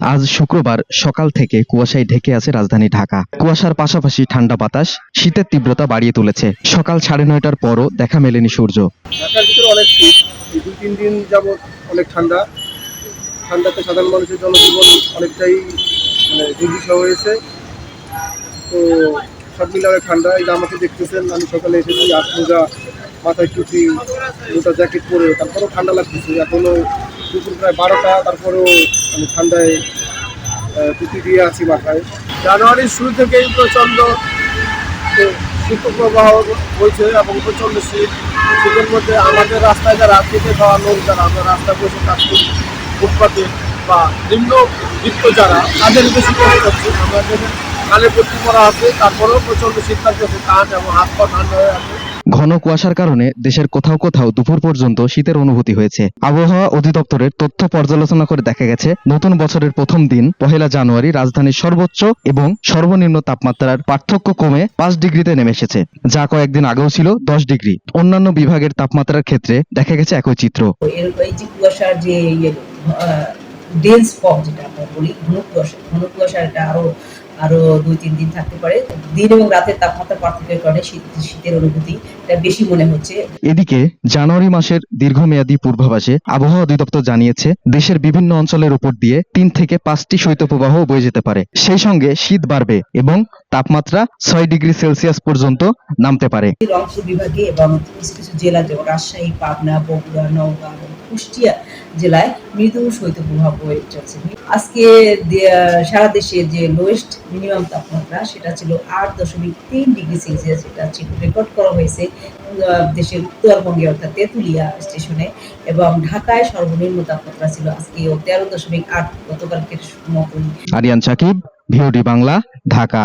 আজ শুক্রবার সকাল থেকে কুয়াশায় ঢেকে আছে রাজধানী ঢাকা। কুয়াশার পাশাপাশি ঠান্ডা বাতাস, শীতের তীব্রতা বাড়িয়ে তুলেছে। সকাল সাড়ে নয়টার পরও দেখা মেলেনি সূর্য। ভিতরে অনেক এই তিন দিন যাবৎ অনেক ঠান্ডা। ঠান্ডাতে সাধারণ মানুষের জনজীবন অনেকটাই মানে দুর্বিষহ হয়েছে তো সব মিলে অনেক ঠান্ডা, এই আমাকে দেখতেছেন, আমি সকালে এসেছি আট মোজা মাথায় টুপি মোটা জ্যাকেট পরে, তারপরেও ঠান্ডা লাগতেছে এখনও দুপুর প্রায় বারোটা, তারপরেও আমি ঠান্ডায় টুপি দিয়ে আছি মাথায়। জানুয়ারির শুরু থেকেই প্রচণ্ড শীতপ্রবাহ হয়েছে এবং প্রচণ্ড শীত। শীতের মধ্যে আমাদের রাস্তায় যারা খেতে খাওয়া লোক যারা, আমরা রাস্তায় বসে কাজ করি, ফুটপাতে বা নিম্ন বৃত্ত যারা, তাদের বেশি কষ্ট হচ্ছে। আমাদের কানে পট্টি করা আছে, তারপরেও প্রচণ্ড শীত লাগতেছে কান এবং হাত পা ঠান্ডা হয়ে আছে। ঘন কুয়াশার কারণে দেশের কোথাও কোথাও দুপুর পর্যন্ত শীতের অনুভূতি হয়েছে। আবহাওয়া অধিদপ্তরের তথ্য পর্যালোচনা করে দেখা গেছে, নতুন বছরের প্রথম দিন, পহেলা জানুয়ারি, রাজধানীর সর্বোচ্চ এবং সর্বনিম্ন তাপমাত্রার পার্থক্য কমে পাঁচ ডিগ্রিতে নেমে এসেছে, যা কয়েকদিন আগেও ছিল দশ ডিগ্রি। অন্যান্য বিভাগের তাপমাত্রার ক্ষেত্রে দেখা গেছে একই চিত্র। ইয়ে ডেন্স ফগ যেটা আমরা বলি, ঘন কুয়াশা, ঘন কুয়াশাটা আরও আরও দুই তিন দিন থাকতে পারে। দিন এবং রাতের তাপমাত্রা পার্থক্যের কারণে শীতের অনুভূতি বেশি মনে হচ্ছে। এদিকে জানুয়ারি মাসের দীর্ঘমেয়াদী পূর্বাভাসে আবহাওয়া অধিদপ্তর জানিয়েছে দেশের বিভিন্ন অঞ্চলের উপর দিয়ে তিন থেকে পাঁচটি শৈত্যপ্রবাহ বয়ে যেতে পারে। সেই সঙ্গে শীত বাড়বে এবং তাপমাত্রা ছয় ডিগ্রি সেলসিয়াস পর্যন্ত নামতে পারে। রংপুর বিভাগে এবং কিছু কিছু জেলা যেমন রাজশাহী পাবনা বগুড়া নওগাঁ কুষ্টিয়া জেলায় মৃদু শৈত্যপ্রবাহ বয়ে চলছে। আজকে সারা দেশে যে লোয়েস্ট মিনিমাম তাপমাত্রা, সেটা ছিল আট দশমিক তিন ডিগ্রি সেলসিয়াস এটা ছিল রেকর্ড করা হয়েছে দেশের উত্তরবঙ্গে, অর্থাৎ তেঁতুলিয়া স্টেশনে এবং ঢাকায় সর্বনিম্ন তাপমাত্রা ছিল আজকে তেরো দশমিক আট, গতকালকের মতোই আরিয়ান সাকিব, ভিওডি বাংলা, ঢাকা।